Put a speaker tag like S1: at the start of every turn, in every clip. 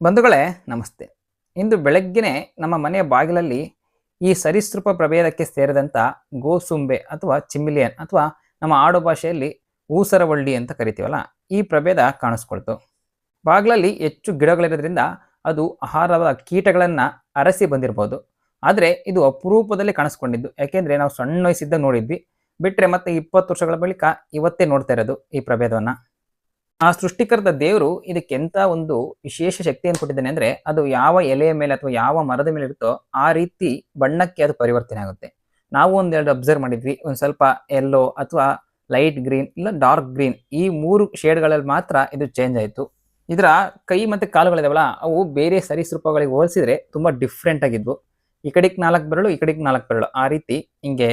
S1: ಬಂಧುಗಳೇ, ನಮಸ್ತೆ. ಇಂದು ಬೆಳಗ್ಗೆನೆ ನಮ್ಮ ಮನೆಯ ಬಾಗಿಲಲ್ಲಿ ಈ ಸರೀಸೃಪ ಪ್ರಭೇದಕ್ಕೆ ಸೇರಿದಂಥ ಗೋಸುಂಬೆ ಅಥವಾ ಚಿಮಿಲಿಯನ್ ಅಥವಾ ನಮ್ಮ ಆಡು ಭಾಷೆಯಲ್ಲಿ ಊಸರವಳ್ಳಿ ಅಂತ ಕರಿತೀವಲ್ಲ, ಈ ಪ್ರಭೇದ ಕಾಣಿಸ್ಕೊಳ್ತು. ಬಾಗಿಲಲ್ಲಿ ಹೆಚ್ಚು ಗಿಡಗಳಿರೋದ್ರಿಂದ ಅದು ಆಹಾರದ ಕೀಟಗಳನ್ನು ಅರಸಿ ಬಂದಿರ್ಬೋದು. ಆದರೆ ಇದು ಅಪರೂಪದಲ್ಲಿ ಕಾಣಿಸ್ಕೊಂಡಿದ್ದು. ಯಾಕೆಂದರೆ ನಾವು ಸಣ್ಣ ವಯಸ್ಸಿದ್ದಾಗ ನೋಡಿದ್ವಿ. ಬಿಟ್ಟರೆ ಮತ್ತೆ ಇಪ್ಪತ್ತು ವರ್ಷಗಳ ಬಳಿಕ ಇವತ್ತೇ ನೋಡ್ತಾ ಇರೋದು ಈ ಪ್ರಭೇದವನ್ನು. ಆ ಸೃಷ್ಟಿಕರ್ತ ದೇವರು ಇದಕ್ಕೆ ಎಂತ ಒಂದು ವಿಶೇಷ ಶಕ್ತಿಯನ್ನು ಕೊಟ್ಟಿದ್ದಾನೆ ಅಂದ್ರೆ ಅದು ಯಾವ ಎಲೆಯ ಮೇಲೆ ಅಥವಾ ಯಾವ ಮರದ ಮೇಲೆ ಇರುತ್ತೋ ಆ ರೀತಿ ಬಣ್ಣಕ್ಕೆ ಅದು ಪರಿವರ್ತನೆ ಆಗುತ್ತೆ. ನಾವು ಒಂದೆರಡು ಅಬ್ಸರ್ವ್ ಮಾಡಿದ್ವಿ, ಒಂದು ಸ್ವಲ್ಪ ಎಲ್ಲೋ ಅಥವಾ ಲೈಟ್ ಗ್ರೀನ್ ಇಲ್ಲ ಡಾರ್ಕ್ ಗ್ರೀನ್ ಈ ಮೂರು ಶೇಡ್ಗಳಲ್ಲಿ ಮಾತ್ರ ಇದು ಚೇಂಜ್ ಆಯಿತು. ಇದರ ಕೈ ಮತ್ತು ಕಾಲುಗಳಿದಾವಲ್ಲ, ಅವು ಬೇರೆ ಸರೀಸೃಪಗಳಿಗೆ ಹೋಲಿಸಿದ್ರೆ ತುಂಬ ಡಿಫ್ರೆಂಟ್ ಆಗಿದ್ವು. ಈ ಕಡೆಗೆ ನಾಲ್ಕು ಬೆರಳು, ಈ ಕಡೆಗೆ ನಾಲ್ಕು ಬೆರಳು, ಆ ರೀತಿ ಹಿಂಗೆ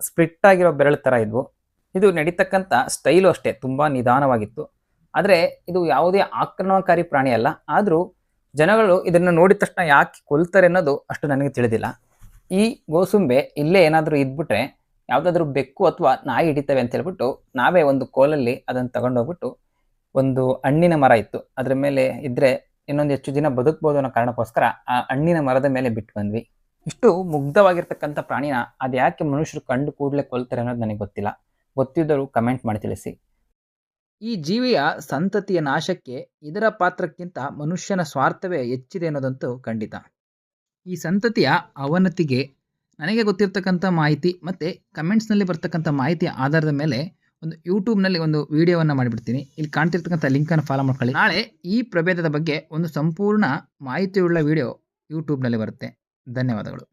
S1: ಸ್ಪ್ಲಿಟ್ ಆಗಿರೋ ಬೆರಳು ಥರ ಇದ್ವು. ಇದು ನಡೀತಕ್ಕಂಥ ಸ್ಟೈಲು ಅಷ್ಟೇ, ತುಂಬ ನಿಧಾನವಾಗಿತ್ತು. ಆದರೆ ಇದು ಯಾವುದೇ ಆಕ್ರಮಣಕಾರಿ ಪ್ರಾಣಿ ಅಲ್ಲ. ಆದರೂ ಜನಗಳು ಇದನ್ನು ನೋಡಿದ ತಕ್ಷಣ ಯಾಕೆ ಕೊಲ್ತಾರೆ ಅನ್ನೋದು ಅಷ್ಟು ನನಗೆ ತಿಳಿದಿಲ್ಲ. ಈ ಗೋಸುಂಬೆ ಇಲ್ಲೇ ಏನಾದರೂ ಇದ್ಬಿಟ್ರೆ ಯಾವುದಾದ್ರೂ ಬೆಕ್ಕು ಅಥವಾ ನಾಯಿ ಹಿಡಿತವೆ ಅಂತ ಹೇಳ್ಬಿಟ್ಟು ನಾವೇ ಒಂದು ಕೋಲಲ್ಲಿ ಅದನ್ನು ತಗೊಂಡೋಗ್ಬಿಟ್ಟು ಒಂದು ಹಣ್ಣಿನ ಮರ ಇತ್ತು. ಅದರ ಮೇಲೆ ಇದ್ರೆ ಇನ್ನೊಂದು ಹೆಚ್ಚು ದಿನ ಬದುಕ್ಬೋದು ಅನ್ನೋ ಕಾರಣಕ್ಕೋಸ್ಕರ ಆ ಹಣ್ಣಿನ ಮರದ ಮೇಲೆ ಬಿಟ್ಟು ಬಂದ್ವಿ. ಇಷ್ಟು ಮುಗ್ಧವಾಗಿರ್ತಕ್ಕಂಥ ಪ್ರಾಣಿನ ಅದು ಯಾಕೆ ಮನುಷ್ಯರು ಕಂಡು ಕೂಡಲೇ ಕೊಲ್ತಾರೆ ಅನ್ನೋದು ನನಗೆ ಗೊತ್ತಿಲ್ಲ. ಗೊತ್ತಿದ್ದರೂ ಕಮೆಂಟ್ ಮಾಡಿ ತಿಳಿಸಿ. ಈ ಜೀವಿಯ ಸಂತತಿಯ ನಾಶಕ್ಕೆ ಇದರ ಪಾತ್ರಕ್ಕಿಂತ ಮನುಷ್ಯನ ಸ್ವಾರ್ಥವೇ ಹೆಚ್ಚಿದೆ ಅನ್ನೋದಂತೂ ಖಂಡಿತ. ಈ ಸಂತತಿಯ ಅವನತಿಗೆ ನನಗೆ ಗೊತ್ತಿರ್ತಕ್ಕಂಥ ಮಾಹಿತಿ ಮತ್ತು ಕಮೆಂಟ್ಸ್ನಲ್ಲಿ ಬರ್ತಕ್ಕಂಥ ಮಾಹಿತಿಯ ಆಧಾರದ ಮೇಲೆ ಒಂದು ಯೂಟ್ಯೂಬ್ನಲ್ಲಿ ಒಂದು ವಿಡಿಯೋವನ್ನು ಮಾಡಿಬಿಡ್ತೀನಿ. ಇಲ್ಲಿ ಕಾಣ್ತಿರ್ತಕ್ಕಂಥ ಲಿಂಕನ್ನು ಫಾಲೋ ಮಾಡ್ಕೊಳ್ಳಿ. ನಾಳೆ ಈ ಪ್ರಭೇದದ ಬಗ್ಗೆ ಒಂದು ಸಂಪೂರ್ಣ ಮಾಹಿತಿಯುಳ್ಳ ವಿಡಿಯೋ ಯೂಟ್ಯೂಬ್ನಲ್ಲಿ ಬರುತ್ತೆ. ಧನ್ಯವಾದಗಳು.